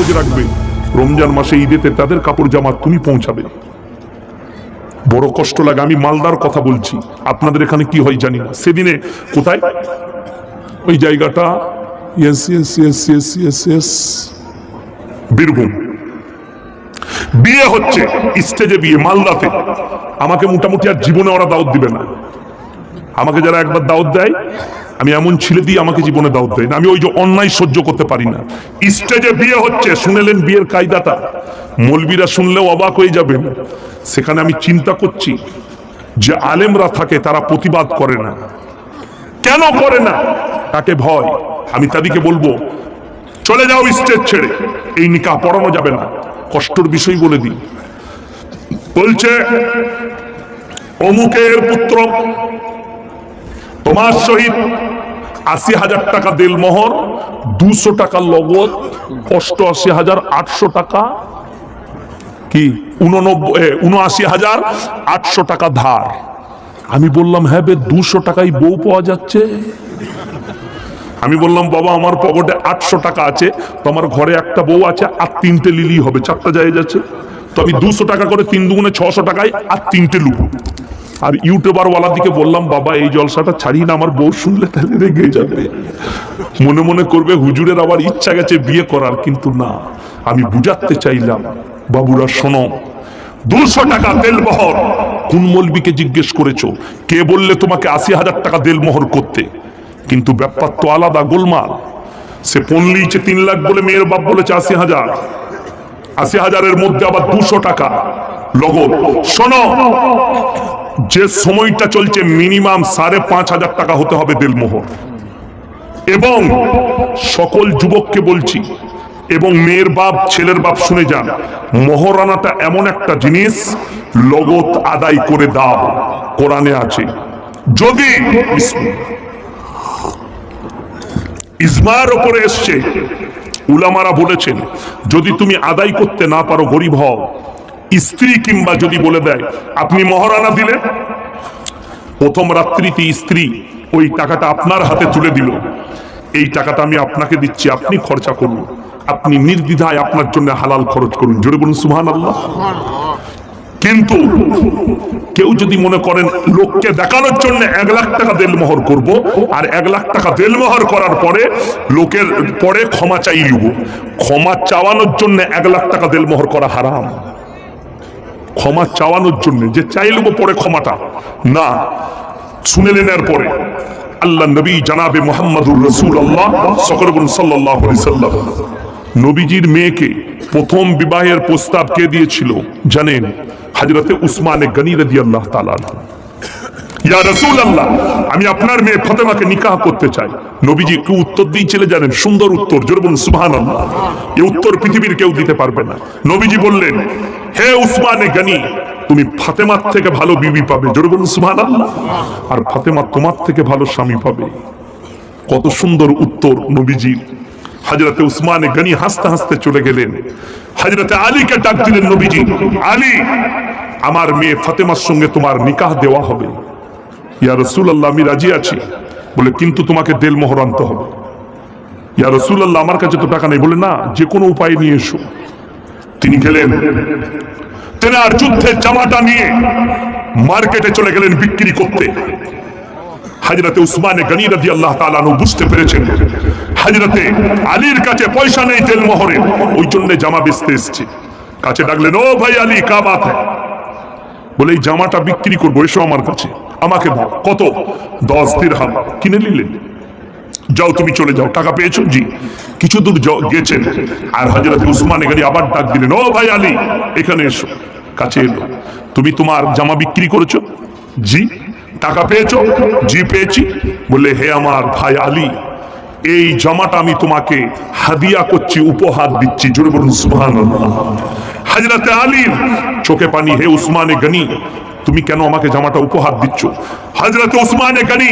খোঁজ রাখবে। রমজান মাসে ঈদেতে তাদের কাপড় জামা তুমি পৌঁছাবে। বড় কষ্ট লাগে, আমি মালদার কথা বলছি। আপনাদের এখানে কি হয় জানি না। সেদিনে কোথায়? ওই জায়গাটা বীরভূম। বিয়ে হচ্ছে স্টেজে বিয়ে, মালদাতে। আমাকে মোটামুটি আর জীবনে ওরা দাওয়াত দিবে না। আমাকে যারা একবার দাওয়াত দেয় আমি এমন ছেলে দিয়ে আমাকে জীবনে দাওয়াত দেয় না। আমি ওই যে অন্যায় সহ্য করতে পারি না। স্টেজে বিয়ে হচ্ছে, শুনেলেন বিয়ের কায়দাটা। মলবিরা শুনলেও অবাক হয়ে যাবেন। সেখানে আমি চিন্তা করছি যে আলেমরা থাকে, তারা প্রতিবাদ করে না। কেন করে না? তাকে ভয়। আমি তাদেরকে বলব, চলে যাও স্টেজ ছেড়ে। এই নিকাহ পড়ানো যাবে না। কষ্টর বিষয় বলে দিই। বলছে, অমুকের পুত্র, তোমার সহিত আশি হাজার টাকা দিল মোহর দুশো টাকা লগদ, অষ্টআশি হাজার, আটশো টাকা কি? উননব্বই উনআশি হাজার, আটশো টাকা ধার। আমি বললাম হ্যাঁ বে, দুশো টাকায় বউ পাওয়া যাচ্ছে। আমি বললাম, বাবা, আমার পকেটে আটশো টাকা আছে, তোমার ঘরে একটা বউ আছে আর তিনটে লিলি হবে, চারটা জায়গা যাচ্ছে। তো আমি দুশো টাকা করে তিন দুগুণে ছশো টাকায় আর তিনটে লুবো। আর ইউটিউবার ওয়ালার দিকে বললাম, বাবা, এই জলসাটা ছাড়িয়ে না, আমার বউ শুনলে তাহলে রেগে যাবে। মনে মনে করবে, হুজুরের আবার ইচ্ছা গেছে বিয়ে করার, কিন্তু না, আমি বুঝাতে চাইলাম। বাবুরা, শোনো, দুশো টাকা দেলমোহর। কোন মলবিকে জিজ্ঞেস করেছ? কে বললে তোমাকে আশি হাজার টাকা দেলমোহর করতে? কিন্তু ব্যাপার তো আলাদা, গোলমাল। সে পনলিছে তিন লাখ বলে মেয়ের বাপ বলেছে আশি হাজার। আশি হাজারের মধ্যে আবার দুশো টাকা। লগদ শোনো যে সময়টা চলছে মিনিমাম সাড়ে পাঁচ হাজার টাকা হতে হবে দেলমোহর এবং সকল যুবককে বলছি, এবং মেয়ের বাপ, ছেলের বাপ শুনে যান, মহরানাটা এমন একটা জিনিস লগত আদায় করে দাও, কোরআনে আছে। যদি ইসমার ওপরে এসছে, উলামারা বলেছেন, যদি তুমি আদায় করতে না পারো, গরিব হও। স্ত্রী কিংবা যদি বলে দেয়, আপনি মহারানা দিলেন? প্রথম রাত্রিতে স্ত্রী ওই টাকাটা আপনার হাতে তুলে দিল। এই টাকাটা আমি আপনাকে দিচ্ছি, আপনি খরচা করুন। আপনি নির্দ্বিধায় আপনার জন্য হালাল খরচ করুন। জোরে বলুন সুহান আল্লাহ কিন্তু কেউ যদি মনে করেন, লোককে দেখানোর জন্য এক লাখ টাকা দেলমোহর করব, আর এক লাখ টাকা দেলমোহর করার পরে লোকের পরে ক্ষমা চাই ক্ষমা চাওয়ানোর জন্য এক লাখ টাকা দেলমোহর করা হারাম। ক্ষমা চাওয়ানোর জন্য, যে চাইলব পরে ক্ষমাটা। না শুনে নেওয়ার পরে। আল্লাহ নবী জানাবে মোহাম্মদুর রসুল আল্লাহ সকরবন সাল্লাহ নবীজির মেয়েকে প্রথম বিবাহের প্রস্তাব কে দিয়েছিল জানেন? হাজরতে উসমানে গনি রদি আল্লাহ তালা আমি আপনার মেয়ে ফতেমাকে নিকাহ করতে চাই। নবীজি কি উত্তর দিয়ে চলে জানেন সুন্দর উত্তর, জোরে বলুন আল্লাহ এই উত্তর পৃথিবীর কেউ দিতে পারবে না। নবীজি বললেন, হে উসমানে গনি, তুমি ফাতেমার থেকে ভালো বিবি পাবে, জোরে বলুন আল্লাহ আর ফাতেমা তোমার থেকে ভালো স্বামী পাবে। কত সুন্দর উত্তর নবীজি হাজরতে উসমানে গনি হাসতে হাসতে চলে গেলেন। হাজরতে আলীকে ডাক দিলেন নবীজি, আলী, আমার মেয়ে ফাতেমার সঙ্গে তোমার নিকাহ দেওয়া হবে। ইয়া রসুল আল্লাহ আমি রাজি আছি। বলে, কিন্তু তোমাকে দেল মোহর আনতে হবে। ইয়া রসুল আল্লাহ আমার কাছে তো টাকা নেই। বলে, না, যে কোনো উপায় নিয়ে এসো। তিনি গেলেন। তেনার যুদ্ধের জামাটা নিয়ে মার্কেটে চলে গেলেন বিক্রি করতে। হাজরতে উসমানে গনি রাজি আল্লাহ তালানু বুঝতে পেরেছেন, হাজরতে আলীর কাছে পয়সা নেই তেল মোহরে, ওই জন্য জামা বেচতে এসছে। কাছে ডাকলেন, ও ভাই আলী কা বাত বলে, এই জামাটা বিক্রি করব, এসো আমার কাছে। আমাকে দাও। কত? দশ দিরহাম। কিনে নিলেন যাও তুমি চলে যাও। টাকা পেয়েছ? জি। কিছু দূর গেছেন। আর হজরত উসমান এখানে আবার ডাক দিলেন, ও ভাই আলী, এখানে এসো। কাছে এলো। তুমি তোমার জামা বিক্রি করেছ? জি। টাকা পেয়েছ? জি, পেয়েছি। বললে, হে আমার ভাই আলী, এই জামাটা আমি তোমাকে হাদিয়া করছি, উপহার দিচ্ছি। জোরে বলুন সুবহান হাজরাতে আলীর চোখে পানি, হে উসমানে গনি তুমি কেন আমাকে জামাটা উপহার দিচ্ছ? হাজরাতে উসমানে কানি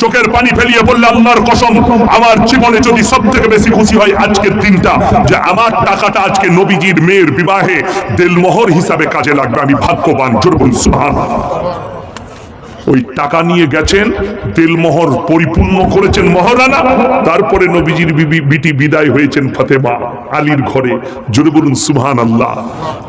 চোখের পানি ফেলিয়ে বললে, আল্লাহর কসম, আমার জীবনে যদি সব থেকে বেশি খুশি হয় আজকের দিনটা, যে আমার টাকাটা আজকে নবীজির মেয়ের বিবাহে দেলমোহর হিসাবে কাজে লাগবে। আমি ভাগ্যবান, জোরে সুবহান ওই টাকা নিয়ে গেছেন, তেলমোহর পরিপূর্ণ করেছেন মহারানা। তারপরে নবীজির বিটি বিদায় হয়েছেন ফাতেমা আলীর ঘরে। জোরে বলুন সুবহান আল্লাহ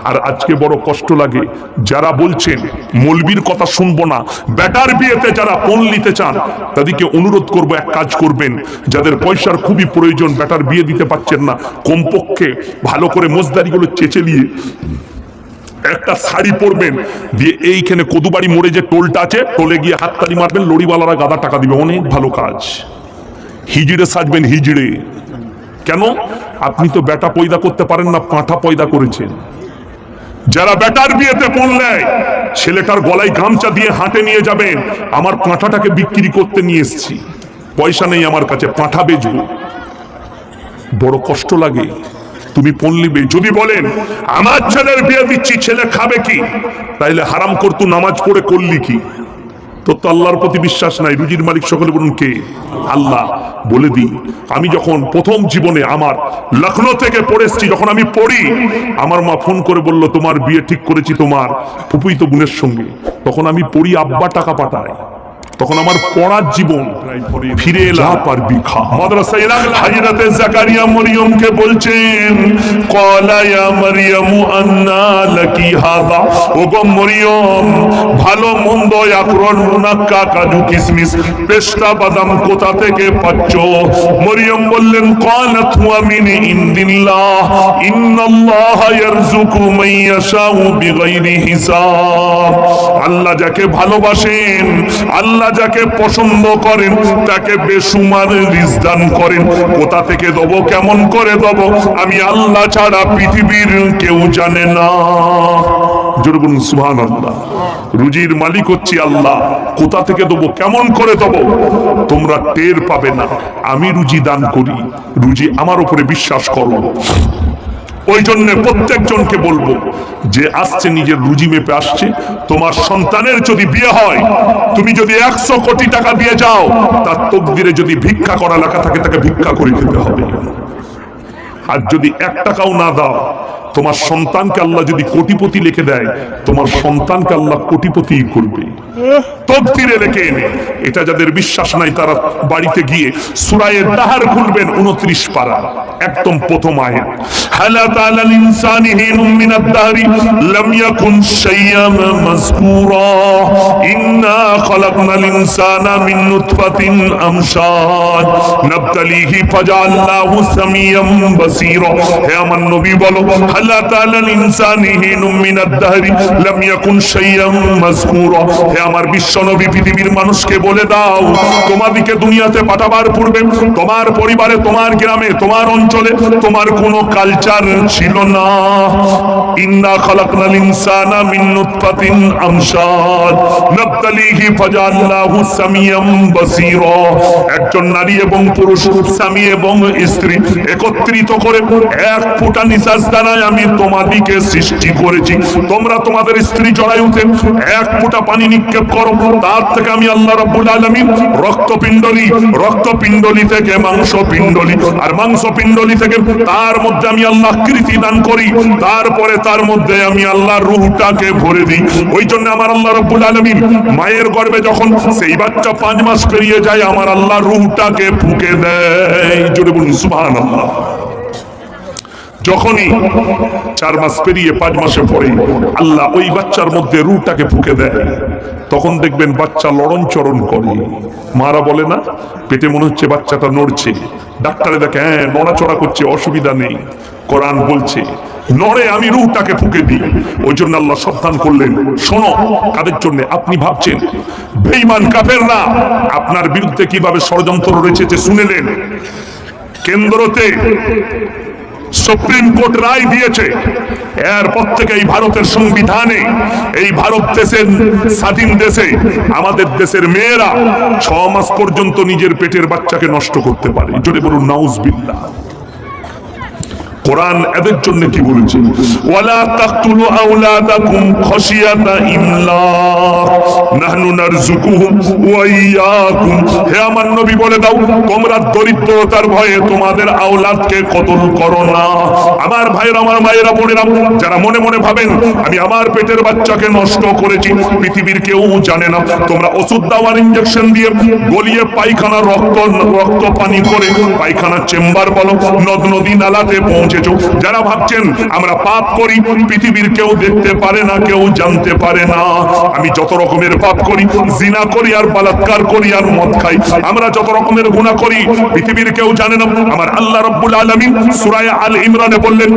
আর আজকে বড় কষ্ট লাগে, যারা বলছেন, মলবির কথা শুনব না, ব্যাটার বিয়েতে যারা পণ নিতে চান, তাদেরকে অনুরোধ করব, এক কাজ করবেন, যাদের পয়সার খুবই প্রয়োজন বেটার বিয়ে দিতে পারছেন না, কমপক্ষে ভালো করে মোজদারিগুলো চেঁচে নিয়ে একটা শাড়ি পরবেন, দিয়ে এইখানে কদুবাড়ি মোড়ে যে টোলটা আছে, টোলে গিয়ে হাততালি মারবেন লড়িওয়ালারা গাদা টাকা দিবে। অনেক ভালো কাজ। হিজড়ে সাজবেন, হিজড়ে। কেন? আপনি তো বেটা পয়দা করতে পারেন না, পাঁঠা পয়দা করেছেন। যারা বেটার বিয়েতে পড়লে ছেলেটার গলায় গামছা দিয়ে হাঁটে নিয়ে যাবেন। আমার পাঁঠাটাকে বিক্রি করতে নিয়ে এসেছি। পয়সা নেই আমার কাছে, পাঁঠা বেচবো। বড় কষ্ট লাগে। তুমি পল্লিবে যদি বলেন, আমার ছেলের বিয়ে দিচ্ছি, ছেলে খাবে কি? তাইলে হারাম করতু নামাজ পড়ে করলি কি? তোর তো আল্লাহর প্রতি বিশ্বাস নাই। রুজির মালিক সকলে বলুন, কে? আল্লাহ। বলে দিই, আমি যখন প্রথম জীবনে আমার লখনৌ থেকে পড়েছি যখন আমি পড়ি, আমার মা ফোন করে বলল, তোমার বিয়ে ঠিক করেছি তোমার ফুপুই তো বোনের সঙ্গে। তখন আমি পড়ি, আব্বা টাকা পাঠায়। তখন আমার পড়ার জীবন ফিরে এলা পারবি খা। মাদ্রাসায় হাজরাতে জাকারিয়া মরিয়মকে বলছেন কলা ইয়া মারিয়ামু আন্না লাকি হাদা? ওগো মরিয়ম ভালো মন্দ আকরন মুনাক্কা কাজু কিসমিস পেস্তা বাদাম কোথা থেকে পাচ্ছ? মরিয়ম বললেন কালাত হুয়া মিন ইনদিল্লাহ ইন্নাল্লাহ ইয়ারযুকু মান ইয়াশাউ বিগাইরি হিসাব। আল্লাহ যাকে ভালোবাসেন আল্লাহ যাকে পছন্দ করেন, তাকে বেসুমার রিজদান করেন। কোথা থেকে দেবো, কেমন করে দেবো, আমি আল্লাহ ছাড়া পৃথিবীর কেউ জানে না। রুজির মালিক হচ্ছি আল্লাহ। কোথা থেকে দেবো, কেমন করে দেবো, তোমরা টের পাবে না। আমি রুজি দান করি। রুজি আমার উপরে বিশ্বাস করো। ওই জন্য প্রত্যেকজনকে বলব যে আসছে নিজের রুজি মেপে আসছে। তোমার সন্তানের যদি বিয়ে হয়, তুমি যদি একশো কোটি টাকা দিয়ে যাও, তার তকদিরে যদি ভিক্ষা করা লেখা থাকে, তাকে ভিক্ষা করে দিতে হবে। আর যদি এক টাকাও না দাও তোমার সন্তানকে আল্লাহ যদি কোটিপতি লিখে দেয় তোমার সন্তানকে আল্লাহ কোটিপতি করবে। তকদিরে লেখে এনে এটা যাদের বিশ্বাস নাই তারা বাড়িতে গিয়ে সুরায়ের তাহার খুলবেন উনত্রিশ পারা একদম প্রথম আয়াত। হালা তাআলাল ইনসানি হিনুম মিনাদ দাহরি লাম ইয়াকুন শাইয়াম মাযকুরা ইন্না খালাকনাল ইনসানা মিন নুতফাতিন আমশাদ নাবতালিহি ফাজআলনাহু সামিয়াম বাসীরা। হে আমার নবী বলো হালা তাআলাল ইনসানি হিনুম মিনাদ দাহরি, লাম ইয়াকুন মাযকুরা। হে আমার বিশ্ব নবী, পৃথিবীর মানুষকে বলে দাও দুনিয়াতে পাঠাবার পূর্বে তোমার পরিবারে, তোমার গ্রামে, তোমার অঞ্চলে তোমার কোনো কালচার ছিল না। ইন্না খালাকনাল ইনসানা মিন নুতফাতিন নাবতালিহি বাসীরা। একজন নারী এবং পুরুষ, স্বামী এবং স্ত্রী একত্রিত করে এক ফোঁটা নিঃশ্বাস দ্বারাই আমি তোমাদিকে সৃষ্টি করেছি। তোমরা তোমাদের স্ত্রী জড়ায়ুতে এক ফোঁটা পানি নিক্ষেপ করো। তার থেকে আমি আল্লাহ রাব্বুল আলামিন রক্তপিণ্ডলি রক্তপিণ্ডলি থেকে মাংস পিণ্ডলি আর মাংস পিণ্ডলি থেকে তার মধ্যে আমি আল্লাহ কৃতি দান করি। তারপরে তার মধ্যে আমি আল্লাহ রুহটাকে ভরে দিই। ওই জন্য আমার আল্লাহ রব্বুল আলমিন মায়ের গর্ভে যখন সেই বাচ্চা পাঁচ মাস পেরিয়ে যায়, আমার আল্লাহ রুহটাকে ফুকে দেয়। জোরে বলুন সুবহান আল্লাহ যখনই চার মাস পেরিয়ে পাঁচ মাসে পরে আল্লাহ ওই বাচ্চার মধ্যে রুটাকে ফুকে দেয়, তখন দেখবেন বাচ্চা লড়ন চরণ করে। মারা বলে না, পেটে মনে হচ্ছে বাচ্চাটা নড়ছে। ডাক্তারে দেখে হ্যাঁ নড়াচড়া করছে, অসুবিধা নেই। কোরআন বলছে, নড়ে, আমি রুহটাকে ফুকে দিই। ওই জন্য আল্লাহ সাবধান করলেন। শোনো, কাদের জন্য? আপনি ভাবছেন, বেঈমান কাফেররা আপনার বিরুদ্ধে কীভাবে ষড়যন্ত্র রয়েছে যে শুনেলেন কেন্দ্রতে সুপ্রিম কোর্ট রায় দিয়েছে। এরপর থেকে এই ভারতের সংবিধানে এই ভারত দেশের স্বাধীন দেশে আমাদের দেশের মেয়েরা ছ মাস পর্যন্ত নিজের পেটের বাচ্চাকে নষ্ট করতে পারে। জোরে বলুন, নাউজবিল্লাহ। কোরআন এদের জন্য কি বলেছে ওয়ালা তাকতুলু আওলাদাকুম খাশিয়াতা ইমলাক নাহনু নারযুকুহুম ওয়া ইয়াকুম। হে আমার নবী বলে দাও, তোমরা দরিদ্রতার ভয়ে তোমাদের আওলাদকে কতল করো না। আমার ভাইয়ের, আমার মায়েরা, বোনেরা, যারা মনে মনে ভাবেন, আমি আমার পেটের বাচ্চাকে নষ্ট করেছি, পৃথিবীর কেউ জানে না। তোমরা ওষুধ দেওয়ার ইঞ্জেকশন দিয়ে গলিয়ে পায়খানা রক্ত রক্ত পানি করে পায়খানা চেম্বার বলো, নদ, নদী, নালাতে পৌঁছেছো যারা ভাবছেন, আমরা পাপ করি, পৃথিবীর কেউ দেখতে পারে না, কেউ জানতে পারে না। আমি যত রকমের পাপ করি, জিনা করি আর বালাৎকার করি আর মদ খাই। আমরা যত রকমের গুনাহ করি, পৃথিবীর কেউ জানে না। আমার আল্লাহ রাব্বুল আলামিন সূরা আল ইমরানে বললেন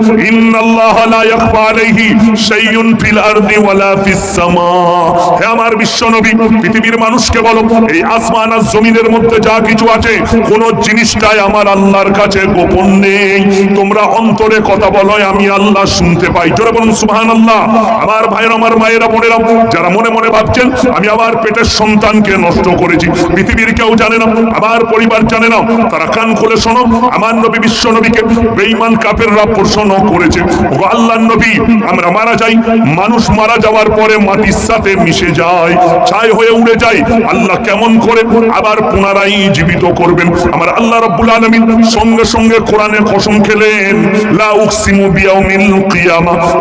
আমার আল্লাহর কাছে গোপন নেই। তোমরা অন্তরে কথা বলো, আমি আল্লাহ শুনতে পাই। জোরে বলুন, সুবহানাল্লাহ। আমার ভাইয়ের, আমার মায়েরা, বোনেরা, যারা মনে মনে ভাবছেন, আমি আমার পেটের সন্তানকে নষ্ট করেছি। পৃথিবীর কেউ জানে না, আমার পরিবার জানে না। তারা কান খুলে শোনো, আমার নবী বিশ্ব নবীকে বেঈমান কাফেররা প্রশ্ন করেছে। ও আল্লাহর নবী, আমরা মারা যাই, মানুষ মারা যাওয়ার পরে মাটির সাথে মিশে যায়, ছাই হয়ে উড়ে যায়। আল্লাহ কেমন করে আবার পুনরায় জীবিত করবেন? আমার আল্লাহ রাব্বুল আলামিন সঙ্গে সঙ্গে কোরআনে কসম খেলেন।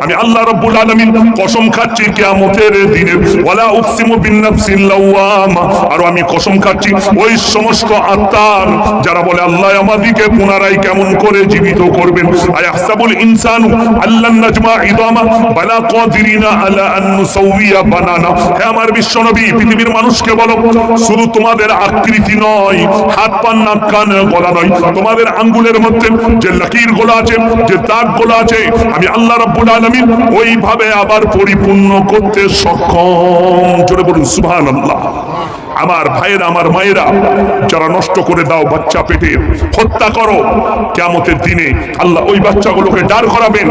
আমি আল্লাহ কসম খাচ্ছি দিনে। আমি কসম খাচ্ছি ওই সমস্ত আত্মার, যারা বলে, আল্লাহ আমাদিকে পুনরায় কেমন করে জীবিত করবেন? পৃথিবীর মানুষকে বলো, শুধু তোমাদের আকৃতি নয় হাত পা কান গলা নয়, তোমাদের আঙ্গুলের মধ্যে যে লকির গোলা আছে যে দাগগুলো গোলা আছে, আমি আল্লাহ রাব্বুল আলামিন ওইভাবে আবার পরিপূর্ণ করতে সক্ষম। জোরে বলুন, সুবহানাল্লাহ। আমার ভাইয়েরা, আমার মায়েরা, যারা নষ্ট করে দাও বাচ্চা পেটে, হত্যা করো। কেমতের দিনে আল্লাহ ওই বাচ্চাগুলোকে ডার করাবেন।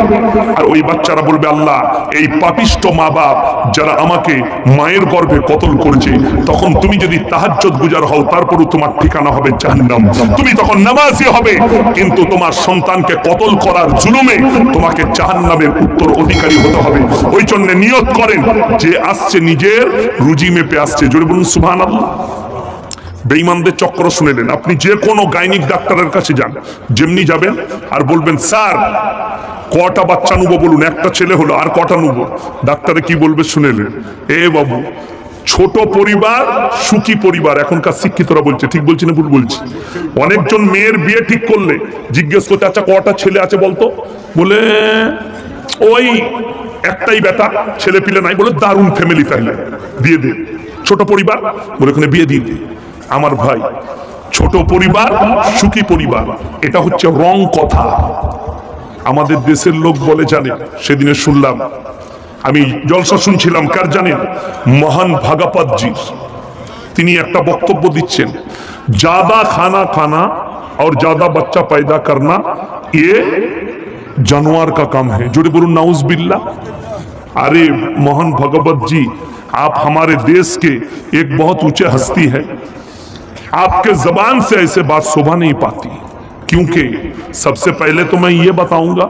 আর ওই বাচ্চারা বলবে, আল্লাহ, এই পাপিষ্ট মা বাপ যারা আমাকে মায়ের গর্ভে কতল করেছে, তখন তুমি যদি তাহাজ্জত গুজার হও, তারপরও তোমার ঠিকানা হবে জাহান্নাম। তুমি তখন নামাজি হবে, কিন্তু তোমার সন্তানকে কতল করার জুলুমে তোমাকে জাহান্নামের উত্তর অধিকারী হতে হবে। ওই জন্য নিয়ত করেন, যে আসছে নিজের, রুজি মেপে আসছে। জোরে বলুন, সুবহানাল্লাহ। বেঈমানদের চক্র শুনেলেন আপনি যে কোনো গাইনিক ডাক্তারের কাছে যান, যেমনি যাবেন আর বলবেন, স্যার, কটা বাচ্চা নেব বলুন? একটা ছেলে হলো, আর কটা নেব? ডাক্তারে কি বলবে শুনেলেন এ বাবু, ছোট পরিবার, সুখী পরিবার। এখনকার শিক্ষিতরা বলছে, ঠিক বলছি না ভুল বলছি? অনেকজন মেয়ের বিয়ে ঠিক করলে জিজ্ঞেস করতে আচ্ছা কটা ছেলে আছে বলতো? বলে, ওই একটাই বেটা ছেলে পিলে নাই। বলে, দারুণ ফ্যামিলি তাইলে দিয়ে দে। ছোট পরিবার বলে ওখানে বিয়ে দিয়ে দে আমার ভাই ছোট পরিবার সুখী পরিবার এটা হচ্ছে রং কথা আমাদের দেশের লোক বলে জানে সেদিনে শুনলাম আমি জলসা শুনছিলাম কার জানেন মহান ভাগাপাতজির তিনি একটা বক্তব্য দিচ্ছেন জাদা খানা খানা और ज्यादा बच्चा पैदा करना ये जानवर का काम है जोड़े बोलूं नाउज बिल्ला अरे मोहन भगवत जी आप हमारे देश के एक बहुत ऊंचे हस्ती है आपके जबान से ऐसे बात शोभा नहीं पाती क्योंकि सबसे पहले तो मैं ये बताऊंगा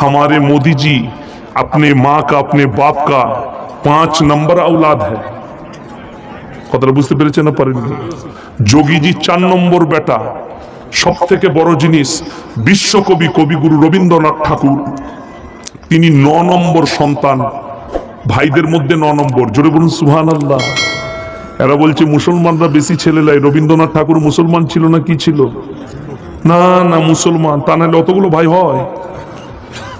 हमारे मोदी जी अपने माँ का अपने बाप का पांच नंबर औलाद है কথাটা বুঝতে পেরেছেন না পারেননি যোগীজি চার নম্বর বেটা সব থেকে বড় জিনিস বিশ্বকবি কবিগুরু রবীন্দ্রনাথ ঠাকুর তিনি ন নম্বর সন্তান ভাইদের মধ্যে ন নম্বর। জোরে বলুন সুহান আল্লাহ এরা বলছে, মুসলমানরা বেশি ছেলে লাই। রবীন্দ্রনাথ ঠাকুর মুসলমান ছিল না, কি ছিল? না না, মুসলমান। তা নাহলে অতগুলো ভাই হয়।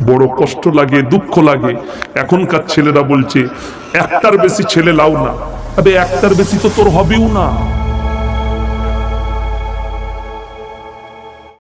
বড় কষ্ট লাগে, দুঃখ লাগে। এখনকার ছেলেরা বলছে, একটার বেশি ছেলে লাও না। তবে একটার বেশি তো তোর হবেও না।